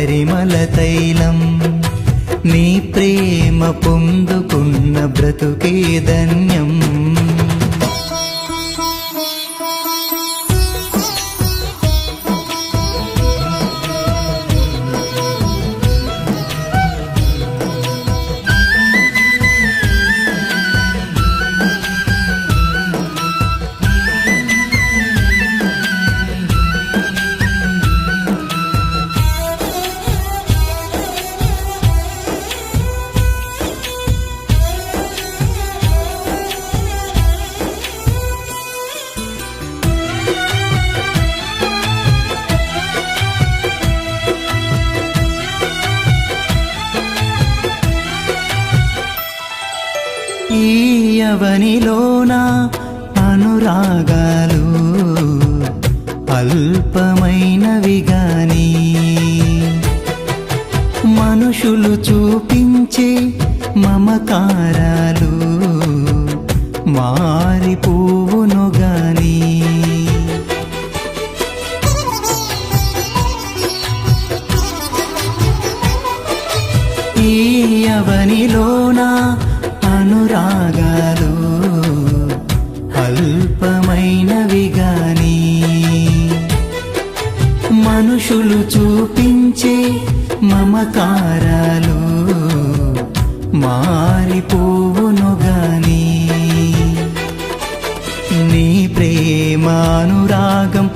పరిమళ తైలం. నీ ప్రేమ పొందుకున్న బ్రతుకే ధన్యం. అవనిలోన అనురాగాలు అల్పమైనవి గాని మనుషులు చూపించే మమకారాలు మారిపోవు అల్పమైనవి గాని మనుషులు చూపించే మమకారాలు మారిపోవును గాని నీ ప్రేమానురాగం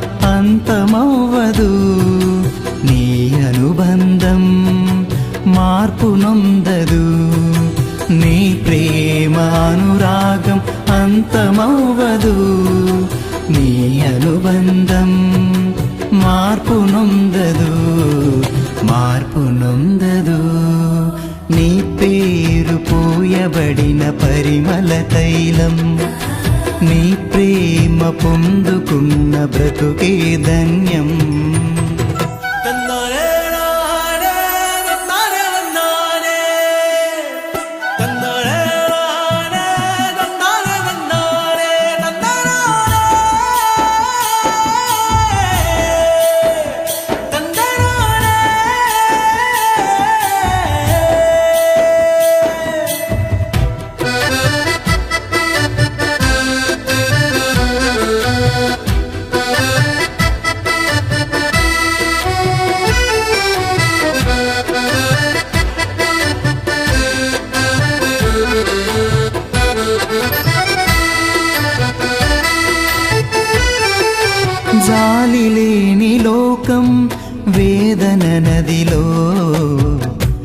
భాగం అంతమవ్వదు నీ అనుబంధం మార్పు నొందదు మార్పు నొందదు నీ పేరు పోయబడిన పరిమళ తైలం నీ ప్రేమ పొందుకున్న బ్రతుకే ధన్యం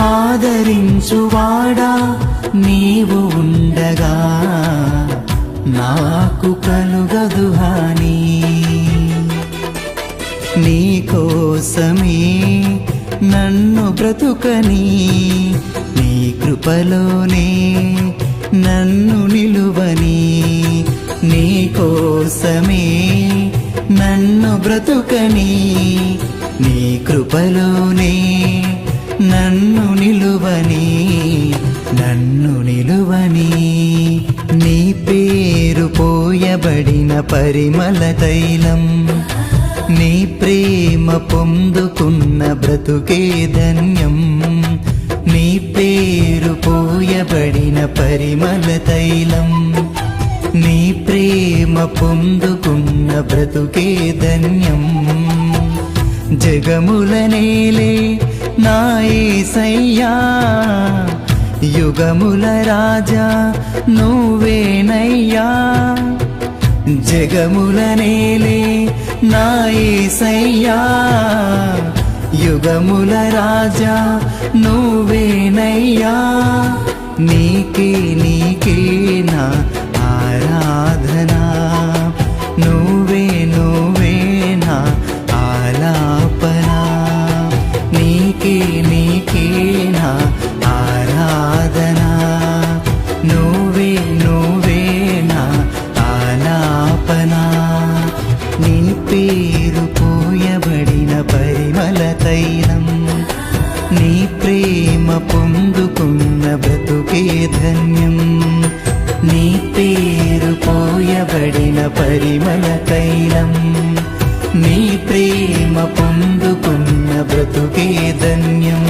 ఆదరించువాడా? నీవు ఉండగా నాకు కలుగదు హాని. నీ కోసమే నన్ను బ్రతుకని. నీ కృపలోనే నన్ను నిలువని. నీ కోసమే నన్ను బ్రతుకని. నీ కృపలోనే నన్ను నిలువని నన్ను నిలువని నీ పేరు పోయబడిన పరిమళ తైలం. నీ ప్రేమ పొందుకున్న బ్రతుకే ధన్యం. నీ పేరు పోయబడిన పరిమళ తైలం. నీ ప్రేమ పొందుకున్న బ్రతుకే ధన్యం. జగముల నేలే నాయసయ్యా యుగముల రాజా నువ్వేనయ్యా జగముల నేలే నాయసయ్యా యుగముల రాజా నువ్వేనయ్యా నీకే నీకే నా ఆరా పడిన పరిమళ తైలం నీ ప్రేమ పొందుకున్న బ్రతుకే ధన్యం.